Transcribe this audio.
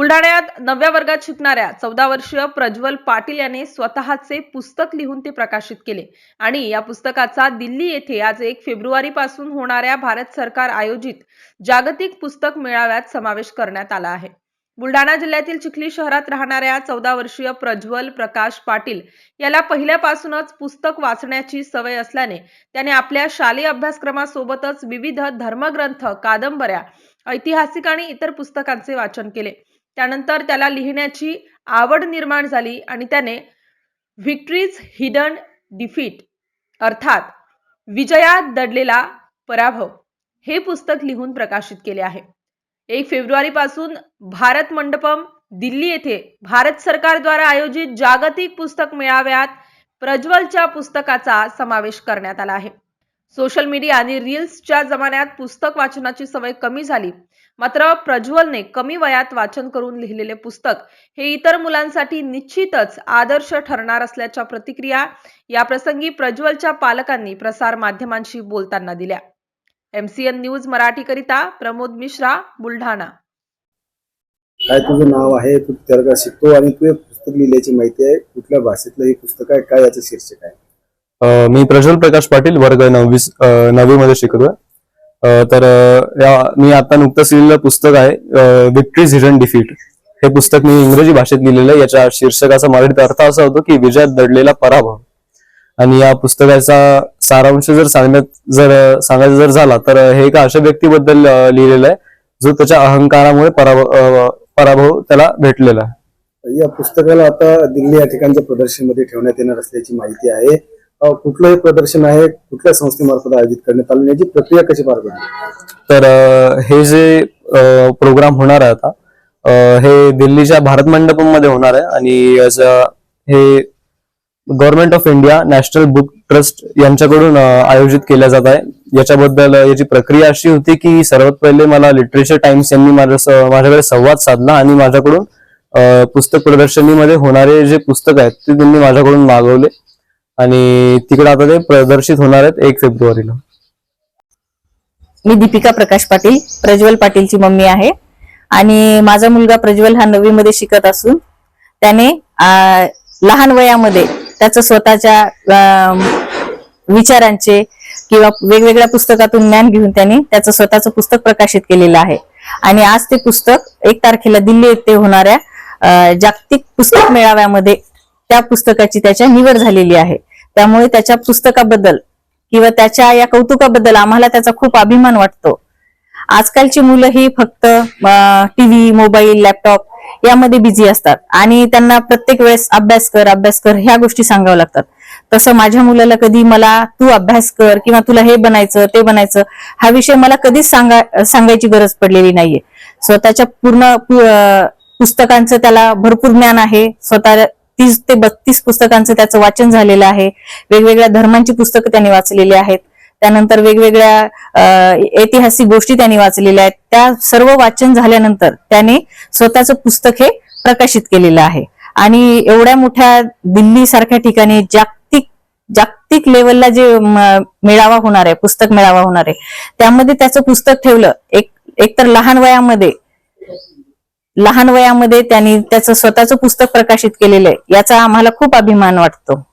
बुलढाण्यात नवव्या वर्गात शिकणाऱ्या चौदा वर्षीय प्रज्वल पाटील याने स्वतःचे पुस्तक लिहून ते प्रकाशित केले. आणि या पुस्तकाचा दिल्ली येथे आज एक फेब्रुवारी पासून होणाऱ्या भारत सरकार आयोजित जागतिक पुस्तक मेळाव्यात समावेश करण्यात आला आहे. बुलढाणा जिल्ह्यातील चिखली शहरात राहणाऱ्या चौदा वर्षीय प्रज्वल प्रकाश पाटील याला पहिल्यापासूनच पुस्तक वाचण्याची सवय असल्याने त्याने आपल्या शालेय अभ्यासक्रमासोबतच विविध धर्मग्रंथ कादंबऱ्या ऐतिहासिक आणि इतर पुस्तकांचे वाचन केले. त्यानंतर त्याला लिहिण्याची आवड निर्माण झाली आणि त्याने व्हिक्ट्रीज हिडन डिफीट अर्थात विजयात दडलेला पराभव हे पुस्तक लिहून प्रकाशित केले आहे. एक फेब्रुवारी पासून भारत मंडपम दिल्ली येथे भारत सरकारद्वारा आयोजित जागतिक पुस्तक मेळाव्यात प्रज्वलच्या पुस्तकाचा समावेश करण्यात आला आहे. सोशल मीडिया आणि रील्सच्या जमान्यात पुस्तक वाचनाची सवय कमी झाली. मात्र प्रज्वलने कमी वयात वाचन करून लिहिलेले पुस्तक हे इतर मुलांसाठी निश्चितच आदर्श ठरणार असल्याच्या प्रतिक्रिया या प्रसंगी प्रज्वलच्या पालकांनी प्रसार माध्यमांशी बोलताना दिल्या. एमसीएन न्यूज मराठीकरिता प्रमोद मिश्रा बुलढाणा. काय तुझं नाव आहे? तू शिकतो? आणि तू पुस्तक लिहिल्याची माहिती आहे? कुठल्या भाषेतलं हे पुस्तक आहे? काय याचं शीर्षक आहे? मी प्रज्वल प्रकाश पाटील वर्ग नववी नववी मध्ये शिकतोय तर या- मी आता नुकतंच लिहिलेलं पुस्तक आहे विक्ट्रीज हिडन डिफीट. हे पुस्तक मी इंग्रजी भाषेत लिहिलेलं आहे. याच्या शीर्षकाचा मराठीत अर्थ असा होतो की विजयात दडलेला पराभव. आणि या पुस्तकाचा सारांश जर सांगण्यात जर सांगायचं जर झाला तर हे एका अशा व्यक्तीबद्दल लिहिलेलं आहे जो त्याच्या अहंकारामुळे पराभव पराभव त्याला भेटलेला आहे. या पुस्तकाला आता दिल्ली या ठिकाणच्या प्रदर्शनमध्ये ठेवण्यात येणार असल्याची माहिती आहे. कुठलं हे प्रदर्शन आहे कुठल्या संस्थेमार्फत आयोजित करण्यात आलं याची प्रक्रिया कशी पार पडली? तर हे जे प्रोग्राम होणार आहे आता हे दिल्लीच्या भारत मंडपममध्ये होणार आहे आणि याचं हे government of India National Book Trust यांच्याकडून आयोजित केल्या जात आहे. याच्याबद्दल याची प्रक्रिया अशी होती की सर्वात पहिले मला लिटरेचर टाइम्स यांनी माझ्या माझ्याकडे संवाद साधला आणि माझ्याकडून पुस्तक प्रदर्शनीमध्ये होणारे जे पुस्तक आहेत ते त्यांनी माझ्याकडून मागवले. आणि तिकडे आता ते प्रदर्शित होणार आहेत एक फेब्रुवारीला. मी दीपिका प्रकाश पाटील प्रज्वल पाटीलची मम्मी आहे. आणि माझा मुलगा प्रज्वल हा नववी मध्ये शिकत असून त्याने लहान वयामध्ये त्याचं स्वतःच्या अं, विचारांचे किंवा वेगवेगळ्या पुस्तकातून ज्ञान घेऊन त्याने त्याचं स्वतःचं पुस्तक प्रकाशित केलेलं आहे. आणि आज ते पुस्तक एक तारखेला दिल्ली येथे होणाऱ्या जागतिक पुस्तक मेळाव्यामध्ये त्या पुस्तकाची त्याच्या निवड झालेली आहे. त्यामुळे त्याच्या पुस्तकाबद्दल किंवा त्याच्या या कौतुकाबद्दल आम्हाला त्याचा खूप अभिमान वाटतो. आजकालची मुलं ही फक्त टीव्ही मोबाईल लॅपटॉप यामध्ये बिझी असतात. आणि त्यांना प्रत्येक वेळेस अभ्यास कर अभ्यास कर ह्या गोष्टी सांगाव्या लागतात. तसं माझ्या मुलाला कधी मला तू अभ्यास कर किंवा तुला हे बनायचं ते बनायचं हा विषय मला कधीच सांगा सांगायची गरज पडलेली नाहीये. स्वतःच्या पूर्ण पुस्तकांचं त्याला भरपूर ज्ञान आहे. स्वतः तीस ते बत्तीस पुस्तकांचं त्याचं वाचन झालेलं आहे. वेगवेगळ्या धर्मांची पुस्तकं त्यांनी वाचलेली आहेत. त्यानंतर वेगवेगळ्या ऐतिहासिक गोष्टी त्यांनी वाचलेल्या आहेत. त्या सर्व वाचन झाल्यानंतर त्याने स्वतःचं पुस्तक हे प्रकाशित केलेलं आहे. आणि एवढ्या मोठ्या दिल्ली सारख्या ठिकाणी जागतिक जागतिक लेवलला जे मेळावा होणार आहे पुस्तक मेळावा होणार आहे त्यामध्ये त्याचं पुस्तक ठेवलं. एक एकतर लहान वयामध्ये लहान वयामध्ये त्यांनी त्याचं स्वतःचं पुस्तक प्रकाशित केलेलं आहे. याचा आम्हाला खूप अभिमान वाटतो.